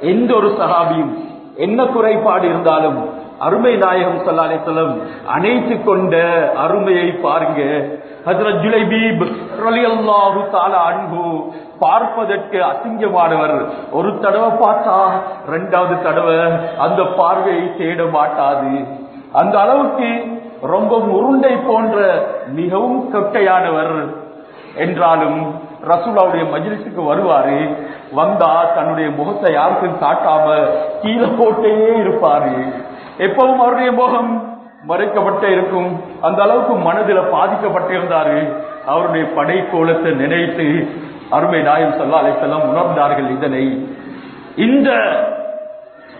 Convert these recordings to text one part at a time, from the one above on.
எந்த ஒரு சகாபியும் என்ன குறைபாடு இருந்தாலும் அருமை நாயகம் சல்லாலே செல்லம் அணைத்து கொண்ட அருமையை பாருங்க. பார்ப்பதற்கு அசிங்கமானவர். ஒரு தடவை பார்த்தா ரெண்டாவது தடவை அந்த பார்வையை தேட மாட்டாது. அந்த அளவுக்கு ரொம்ப உருண்டை போன்ற மிகவும் கொட்டையானவர். என்றாலும் ரசூலாவுடைய மஜிலிசுக்கு வருவாரு வந்தா தன்னுடைய முகத்தை யாருக்கும் காட்டாம கீழே போட்டே இருப்பாரு. எப்பவும் அவருடைய முகம் மறைக்கப்பட்டே இருக்கும். அந்த அளவுக்கு மனதில பாதிக்கப்பட்டிருந்தாரு. அவருடைய படை கோலத்தை நினைத்து அருமை நாயம் சல்லா அலைசல்லாம் உணர்ந்தார்கள் இதனை. இந்த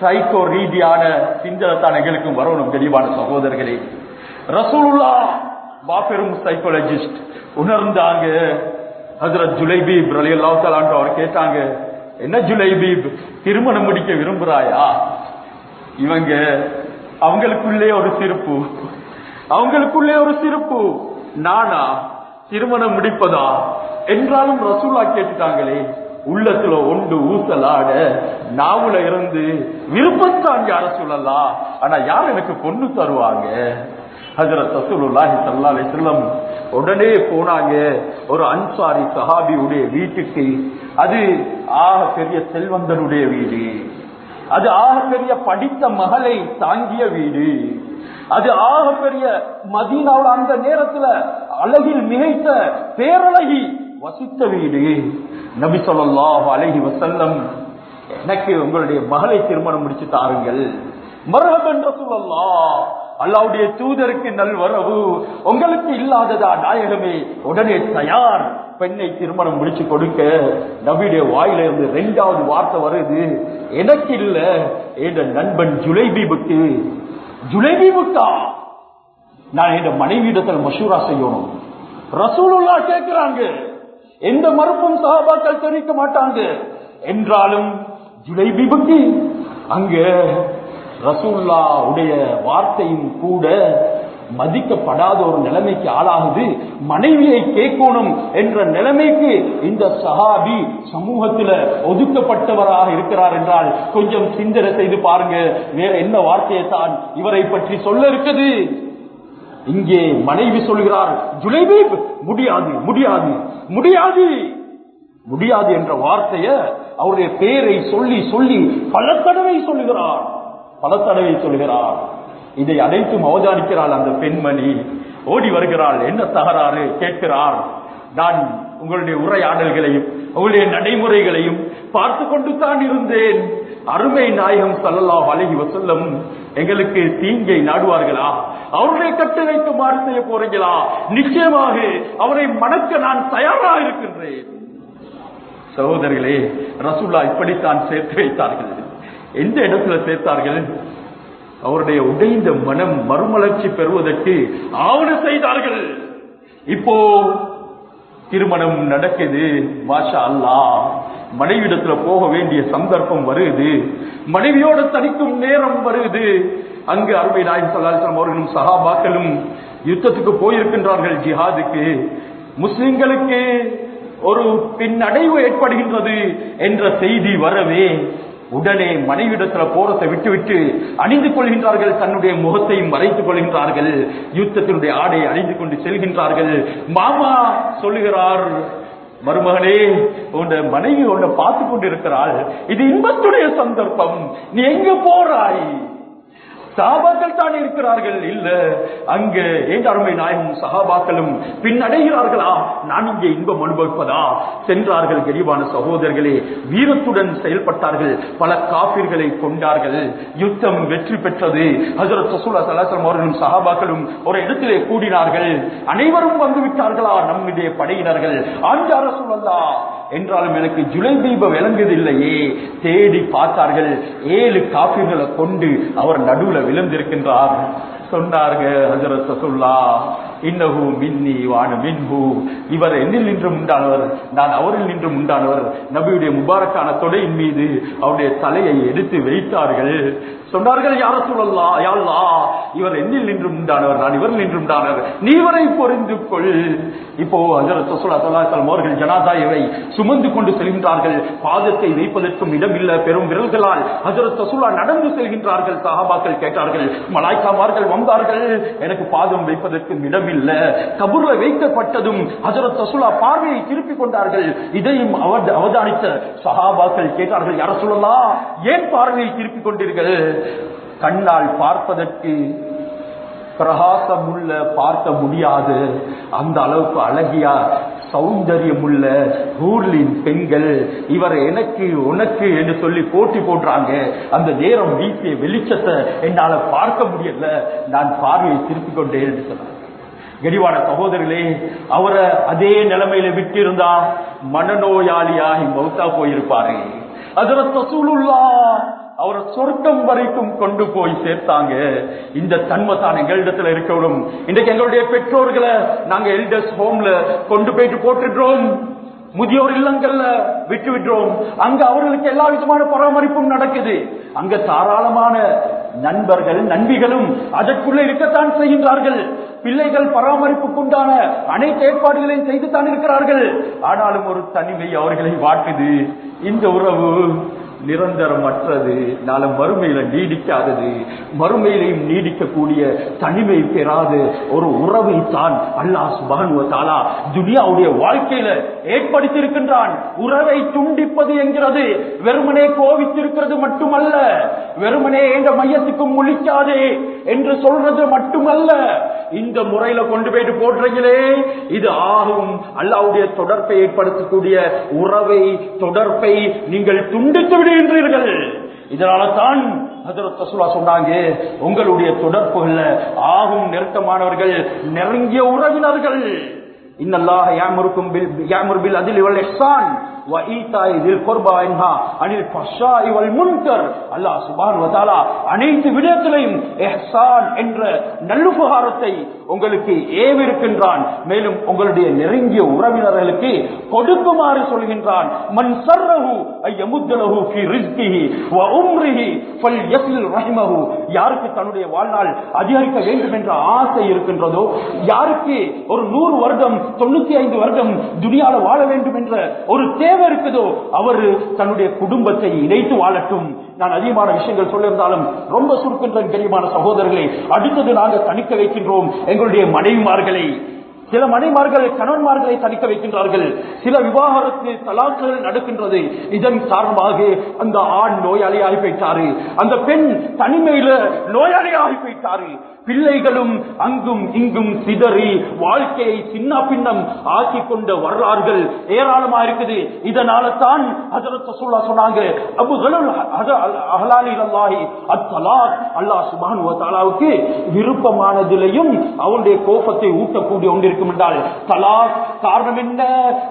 சைக்கோ ரீதியான சிந்தனத்தான் எங்களுக்கும் வரணும் தெளிவான சகோதரர்களே. ரசூலுல்லா மாபெரும் சைக்கோலஜிஸ்ட் உணர்ந்தாங்க. ஹசரத் ஜுலைபீப் ரலியல்லாஹு தஆலா அவர் கேட்டாங்க என்ன ஜுலைபீப்? திருமணம் முடிக்க விரும்புறாயா? இவங்க அவங்களுக்குள்ளே ஒரு சிரிப்பு. அவங்களுக்குள்ளே ஒரு சிரிப்பு. நானா? திருமணம் முடிப்பதா? என்றாலும் ரசூலா கேட்டுட்டாங்களே உள்ளத்துல ஒன்று ஊசலாட நாவுல இருந்து விருப்பத்தான் யார சொல்லலாம் ஆனா யார் எனக்கு பொண்ணு தருவாங்க? ஹசரத் ரசூலுல்லாஹி ஸல்லல்லாஹு அலைஹி உடனே போனாங்க. ஒரு அன்சாரி சஹாபியுடைய வீட்டுக்கு. அது ஆக பெரிய செல்வந்தனுடைய வீடு. அது ஆக பெரிய படித்த மகளை தாங்கிய வீடு. அது ஆக பெரிய மதீனாவில் அந்த நேரத்துல அழகில் மிகைத்த பேரழகி வசித்த வீடு. நபி சொல்லாஹ் அழகி வசல்லம் எனக்கு உங்களுடைய மகளை திருமணம் முடிச்சு தாருங்கள். மரஹபன் சொல்லலாம் அல்லாவுடைய தூதருக்கு நல்வரவு உங்களுக்கு இல்லாததா நாயகமே? உடனே தயார். பெண்ணை திருமணம் முடிச்சு கொடுக்க. நபியுடைய வாயில இருந்து ரெண்டாவது வார்த்தை வருது. எனக்கு இல்ல. என் நண்பன் ஜுலைபீபுக்கு ஜுலைபீபுக்கா நான் என் மனைவியிடத்தில் மஷூரா செய்யணும். ரசூலுல்லா கேட்கிறாங்க. எந்த மறுப்பும் சகாபாக்கள் தெரிவிக்க மாட்டாங்க. என்றாலும் ஜுலைபீபுக்கு அங்க ரசூல்லா உடைய வார்த்தையும் கூட மதிக்கப்படாத ஒரு நிலைமைக்கு ஆளாகுது. மனைவியை கேட்கணும் என்ற நிலைமைக்கு இந்த சஹாபி சமூகத்தில் ஒதுக்கப்பட்டவராக இருக்கிறார் என்றால் கொஞ்சம் சிந்தனை செய்து பாருங்க. வேற என்ன வார்த்தையை தான் இவரை பற்றி சொல்ல இருக்குது? இங்கே மனைவி சொல்கிறார் ஜுலைபீப் முடியாது முடியாது முடியாது. முடியாது என்ற வார்த்தைய அவருடைய பெயரை சொல்லி சொல்லி பல தடவை சொல்லுகிறார். பல தடவை சொல்கிறார். இதை அனைத்தும் அவதானிக்கிறாள் அந்த பெண்மணி. ஓடி வருகிறாள். என்ன தகராறு? கேட்கிறார். நான் உங்களுடைய உரையாடல்களையும் உங்களுடைய நடைமுறைகளையும் பார்த்து கொண்டு தான் இருந்தேன். அருமை நாயகம் சல்லல்லா அழகி வசல்லம் எங்களுக்கு தீங்கை நாடுவார்களா? அவருடைய கட்டளைக்கு மாறு செய்ய போறீங்களா நிச்சயமாக அவரை மணக்க நான் தயாராக இருக்கின்றேன். சகோதரர்களே ரசுல்லா இப்படித்தான் சேர்த்து வைத்தார்கள். எந்த இடத்துல சேர்த்தார்கள்? அவருடைய உடைந்த மனம் மறுமலர்ச்சி பெறுவதற்கு ஆவண செய்தார்கள். இப்போ திருமணம் நடக்குது. மாஷா அல்லா மனைவிடத்துல போக வேண்டிய சந்தர்ப்பம் வருது. மனைவியோட தனிக்கும் நேரம் வருது. அங்கு அருமை நாயகம் சல்லாஸ்லாம் அவர்களும் சகாபாக்களும் யுத்தத்துக்கு போயிருக்கின்றார்கள் ஜிஹாதுக்கு. முஸ்லிம்களுக்கு ஒரு பின்னடைவு ஏற்படுகின்றது என்ற செய்தி வரவே உடனே மனைவிடத்துல போறதை விட்டுவிட்டு அணிந்து கொள்கின்றார்கள் தன்னுடைய முகத்தையும் மறைத்துக் கொள்கின்றார்கள். யுத்தத்தினுடைய ஆடையை அணிந்து கொண்டு செல்கின்றார்கள். மாமா சொல்லுகிறார் மருமகனே உன் மனைவி உன்னை பார்த்து கொண்டிருக்கிறாள். இது இன்பத்துடைய சந்தர்ப்பம். நீ எங்க போறாய்? சஹாபாக்கள் தான் இருக்கிறார்கள்? இல்ல. அங்க ஏன் அருமை நாயகம் பின்னடைகிறார்களா? நான் இங்கே இன்பம் அனுபவிப்பதா? சென்றார்கள் கெரிவான சகோதரர்களே வீரத்துடன் செயல்பட்டார்கள். பல காப்பீர்களை கொண்டார்கள். யுத்தம் வெற்றி பெற்றது. ஹசரத் சசூலா சலாசலம் அவர்களும் சகாபாக்களும் ஒரு இடத்திலே கூடினார்கள். அனைவரும் வந்து விட்டார்களா? நம்முடைய படையினர்கள். அரசு சொல்லல்லா என்றாலும் எனக்கு ஜுலை தீபம் விளங்குதில்லையே தேடி பார்த்தார்கள். ஏழு காப்பீர்களை கொண்டு அவர் நடுவுல விழுந்திருக்கின்றார் சொன்னார்கள் ஹசரத் சசுல்லா இன்னஹு மின்னி மின்ஹு. இவர் என்னில் நின்றும் உண்டானவர் நான் அவரில் நின்றும் உண்டானவர். நபியுடைய முபாரக்கான தொடையின் மீது அவருடைய தலையை எடுத்து வைத்தார்கள் சொன்னார்கள் யார சொல்லலாம் யாழ்லா இவர் என்னில் நின்றும் உண்டானவர் நான் இவரில் நின்று உண்டானவர். நீ இவரை பொறிந்து கொள். இப்போ அவர்கள் ஜனாதாயவை சுமந்து கொண்டு செல்கின்றார்கள். பாதத்தை வைப்பதற்கும் இடமில்ல பெரும் விரல்களால். ஹசரத் சசுலா நடந்து செல்கின்றார்கள் சஹாபாக்கள் கேட்டார்கள் மலாய்க்காமார்கள் வந்தார்கள் எனக்கு பாதம் வைப்பதற்கும் இடம் கபூர்ல வைக்கப்பட்டதும் ஹஜரத் ரசூலா பார்வையை திருப்பிக் கொண்டார்கள். இதையும் அவதானித்த சஹாபாக்கள் கேட்டார்கள் யார சொல்லலாம் ஏன் பார்வையை திருப்பிக் கொண்டீர்கள்? கண்ணால் பார்ப்பதற்கு பிரகாசமுள்ள பார்க்க முடியாது. அந்த அளவுக்கு அழகியா சௌந்தரியமுள்ள ஊர்லின் பெண்கள் இவர் எனக்கு உனக்கு என்று சொல்லி போட்டி போடுறாங்க. அந்த நேரம் வீசிய வெளிச்சத்தை என்னால பார்க்க முடியல. நான் பார்வையை திருப்பிக் கொண்டேன் என்று சொன்னார். கெடிவாட சகோதரிலே அவரை அதே நிலைமையில விட்டு இருந்தா மனநோயாளியாகி மௌத்தா போயிருப்பாரு. அதுல ரசூலுல்லா அவரை சொர்க்கம் வரைக்கும் கொண்டு போய் சேர்த்தாங்க. இந்த தன்மை தான் எங்களிடத்துல இருக்கணும். இன்றைக்கு எங்களுடைய பெற்றோர்களை நாங்க எல்டர்ஸ் ஹோம்ல கொண்டு போயிட்டு போட்டுடுறோம். முதியோர் இல்லங்கள்ல விட்டு விடுறோம். அங்க அவர்களுக்கு எல்லா விதமான பராமரிப்பும் நடக்குது. அங்க தாராளமான நண்பர்கள் நண்பிகளும் அதற்குள்ள இருக்கத்தான் செய்கின்றார்கள். பிள்ளைகள் பராமரிப்புக்குண்டான அனைத்து ஏற்பாடுகளையும் செய்து தான் இருக்கிறார்கள் ஆனாலும் ஒரு தனிமை அவர்களை வாட்டுது. இந்த உறவு நிரந்தரமற்றது. நாளை மறுமையில நீடிக்காதது. மறுமையிலையும் நீடிக்கக்கூடிய தனிமை பெறாது ஒரு உறவை தான் அல்லாஹ் சுபானுவ தாலா துனியாவுடைய வாழ்க்கையில ஏற்படுத்தி இருக்கின்றான் உறவை துண்டிப்பது என்கிறது. வெறுமனே கோவித்திருக்கிறது மட்டுமல்ல. வெறுமனே என்ற மையத்துக்கும் முழிக்காதே என்று சொல்றது மட்டுமல்ல. இந்த முறையில கொண்டு போயிட்டு போடுறீங்களே இது ஆகும். அல்லாவுடைய தொடர்பை ஏற்படுத்தக்கூடிய உறவை தொடர்பை நீங்கள் துண்டித்து விடுகின்றீர்கள். இதனால தான் சொன்னாங்க உங்களுடைய தொடர்புகள்ல ஆகும் நெருக்கமானவர்கள் நெருங்கிய உறவினர்கள். இன்னல்லாக யாமருக்கும் பில் பில் அதில் இவள் எஸ்தான் அனைத்து விடயத்திலையும் என்ற நல்லுபகாரத்தை உங்களுக்கு ஏவிருக்கின்றான். மேலும் உங்களுடைய நெருங்கிய உறவினர்களுக்கு கொடுக்குமாறு சொல்கின்றான். மன் சர்ரஹு ஐயமுத்தலஹு ஃபி ரிஸ்கிஹி வ உம்ரிஹி ஃபல்யஸில் ரஹிமஹு. யாருக்கு தன்னுடைய வாழ்நாள் அதிகரிக்க வேண்டும் என்ற ஆசை இருக்கின்றதோ யாருக்கு ஒரு நூறு வருடம் தொண்ணூத்தி ஐந்து வருடம் துனியால வாழ வேண்டும் என்ற ஒரு தேவை இருக்குதோ அவர் தன்னுடைய குடும்பத்தை இணைத்து வாழட்டும். நான் அதிகமான விஷயங்கள் சொல்லியிருந்தாலும் ரொம்ப சுருக்கின்ற கரியமான சகோதரர்களை. அடுத்தது நாங்கள் தணிக்க வைக்கின்றோம் எங்களுடைய மனைவிமார்களை. சில மனைமார்கள் கணவன்மார்களை தடுக்க வைக்கின்றார்கள். சில விவாகரத்து தலாக்குகள் நடக்கின்றது. இதன் காரணமாக அந்த ஆண் நோயாளியாகி போயிட்டாரு. அந்த பெண் தனிமையில நோயாளியாகி போயிட்டாரு. பிள்ளைகளும் அங்கும் இங்கும் சிதறி வாழ்க்கையை சின்ன பின்னம் ஆக்கி கொண்ட வரலாறுகள் ஏராளமா இருக்குது. இதனால தான் ஹஜரத் சொன்னாங்க அபுகலுல் அஹலாலி அல்லாஹி அத்தலாக். அல்லாஹ் சுப்ஹானஹு தாலாவுக்கு விருப்பமானதிலையும் அவனுடைய கோபத்தை ஊட்டக்கூடிய ஒன்று இருக்கும் என்றால் தலாக் காரணம் என்ன?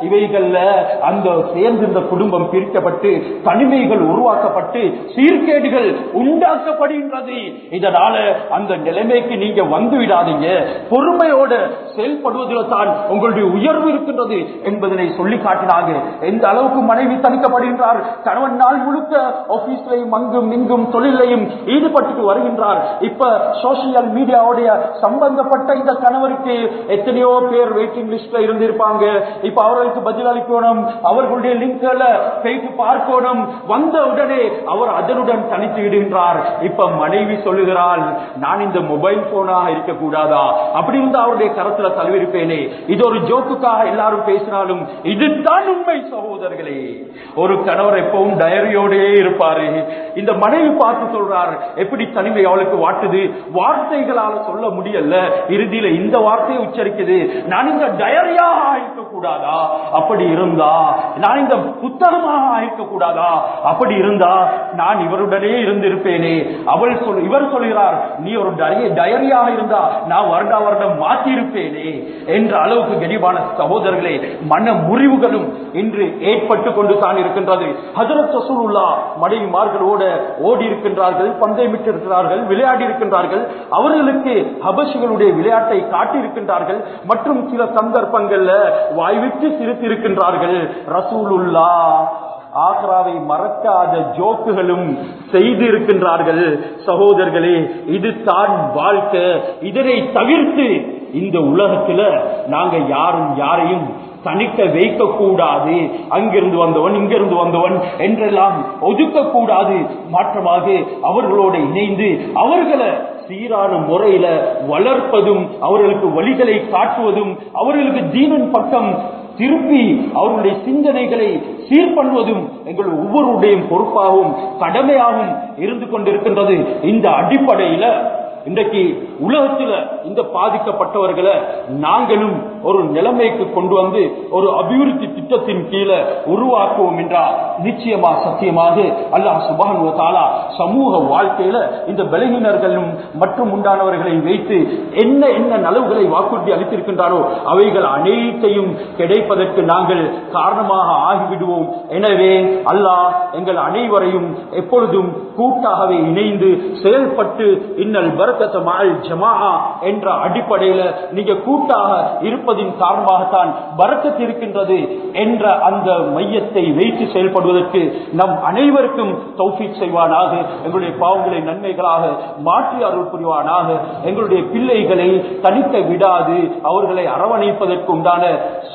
இவைகள்ல அந்த சேர்ந்திருந்த குடும்பம் பிரிக்கப்பட்டு தனிமைகள் உருவாக்கப்பட்டு சீர்கேடுகள் உண்டாக்கப்படுகின்றது. இதனால அந்த நிலைமைக்கு நீங்க வந்து விடாதீங்க பொறுமையோட செயல்படுவதில் தான் உங்களுடைய உயர்வு இருக்கின்றது என்பதனை சொல்லி காட்டினாங்க. எந்த அளவுக்கு மனைவி தணிக்கப்படுகின்றார் கணவன் நாள் முழுக்க ஆபீஸ்லையும் அங்கும் இங்கும் தொழிலையும் ஈடுபட்டு வருகின்றார். இப்ப சோசியல் மீடியாவுடைய சம்பந்தப்பட்ட இந்த கணவருக்கு எத்தனையோ பேர் வெயிட்டிங் லிஸ்ட்ல இருந்திருப்பாங்க. இப்ப அவர்களுக்கு பதில் அளிக்கணும். அவர்களுடைய லிங்க்ல போயிட்டு பார்க்கணும். வந்த உடனே அவர் அதனுடன் தனித்து விடுகின்றார். இப்ப மனைவி சொல்லுகிறாள் நான் இந்த மொபைல் போனாக இருக்கக்கூடாதா? அப்படி இருந்து அவருடைய கரத்துல தழுவிருப்பேனே இது ஒரு ஜோக்குக்காக எல்லாரும் பேசினாலும் இதுதான் உண்மை சகோதரர்களே. ஒரு கணவர் எப்பவும் டயரியோடே இருப்பாரு. இந்த மனைவி பார்த்து சொல்றார் எப்படி தனிமை அவளுக்கு வாட்டுது? வார்த்தைகளால சொல்ல முடியல இறுதியில இந்த வார்த்தையை உச்சரிக்குது. நான் இந்த டயரியாக கூடாதா அப்படி இருந்தா நான் இந்த புத்தகமாக ஆயிருக்க கூடாதா அப்படி இருந்தா நான் இவருடனே இருந்திருப்பேனே. அவள் சொல் இவர் சொல்கிறார் நீ ஒரு டயரியாக இருந்தா நான் வருடா வருடம் மாற்றியிருப்பேனே என்ற அளவுக்கு கனிவான சகோதரர்களே மன முறிவுகளும் இன்று ஏற்பட்டு கொண்டு தான் இருக்கின்றது. ஹசரத் சசூலுல்லா மனைவிமார்களோடு ஓடி இருக்கின்றார்கள் பந்தயமிட்டு இருக்கிறார்கள் விளையாடி இருக்கின்றார்கள் அவர்களுக்கு ஹபஷிகளுடைய விளையாட்டை காட்டியிருக்கின்றார்கள். மற்றும் சில சந்தர்ப்பங்கள்ல வாய்விட்டு சிரித்து இருக்கின்றார்கள் ரசூலுல்லா ஆக்ராவை மறக்காத ஜோக்குகளும் செய்து இருக்கின்றார்கள் சகோதரர்களே இது தான் வாழ்க்கை. இதனை தவிர்த்து இந்த உலகத்துல நாங்க யாரும் யாரையும் தனிக்க வைக்க கூடாது அங்கிருந்து வந்தவன் இங்கிருந்து வந்தவன் என்றெல்லாம் ஒதுக்க கூடாது மாற்றமாக அவர்களோடு இணைந்து அவர்களை சீரான முறையில வளர்ப்பதும் அவர்களுக்கு வழிகளை காட்டுவதும் அவர்களுக்கு தீனன் பக்கம் திருப்பி அவருடைய சிந்தனைகளை சீர் பண்ணுவதும் எங்கள் ஒவ்வொருடைய பொறுப்பாகவும் கடமையாகவும் இருந்து கொண்டிருக்கின்றது. இந்த அடிப்படையில இன்றைக்கு உலகத்தில் இந்த பாதிக்கப்பட்டவர்களை நாங்களும் ஒரு நிலைமைக்கு கொண்டு வந்து ஒரு அபிவிருத்தி திட்டத்தின் கீழே உருவாக்குவோம் என்றால் நிச்சயமா சத்தியமாக அல்லாஹ் சுபானு தாலா சமூக வாழ்க்கையில இந்த பலகீனர்களும் மற்றும் உண்டானவர்களை வைத்து என்ன என்ன நலவுகளை வாக்குறுதி அளித்திருக்கின்றாரோ அவைகள் அனைத்தையும் கிடைப்பதற்கு நாங்கள் காரணமாக ஆகிவிடுவோம். எனவே அல்லாஹ் எங்கள் அனைவரையும் எப்பொழுதும் கூட்டாகவே இணைந்து செயல்பட்டு இன்னல் பரக்கத்த மால் ஜமா என்ற அடிப்படையில நீங்க கூட்டாக கொடுப்பதின் காரணமாகத்தான் பரக்கத் இருக்கின்றது என்ற அந்த மையத்தை வைத்து செயல்படுவதற்கு நம் அனைவருக்கும் தௌஃபீக் செய்வானாக எங்களுடைய பாவங்களை நன்மைகளாக மாற்றி அருள் புரிவானாக எங்களுடைய பிள்ளைகளை தனிக்க விடாது அவர்களை அரவணைப்பதற்கு உண்டான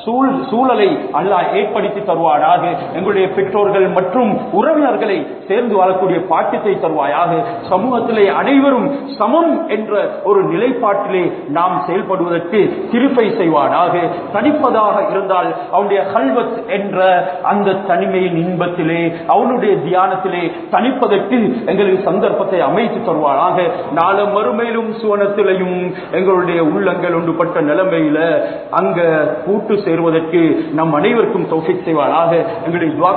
சூழ் சூழலை அல்லா ஏற்படுத்தி தருவானாக எங்களுடைய பெற்றோர்கள் மற்றும் உறவினர்களை சேர்ந்து வாழக்கூடிய பாக்கியத்தை தருவாயாக சமூகத்திலே அனைவரும் சமம் என்ற ஒரு நிலைப்பாட்டிலே நாம் செயல்படுவதற்கு திருப்பை செய்வார் செய்வானாக தனிப்பதாக இருந்தால் அவனுடைய ஹல்வத் என்ற அந்த தனிமையின் இன்பத்திலே அவனுடைய தியானத்திலே தனிப்பதற்கு எங்களுக்கு சந்தர்ப்பத்தை அமைத்து தருவானாக. நாள மறுமையிலும் சுவனத்திலையும் எங்களுடைய உள்ளங்கள் ஒன்றுபட்ட நிலைமையில அங்க கூட்டு சேருவதற்கு நம் அனைவருக்கும் தௌஃபிக் செய்வானாக. எங்களுடைய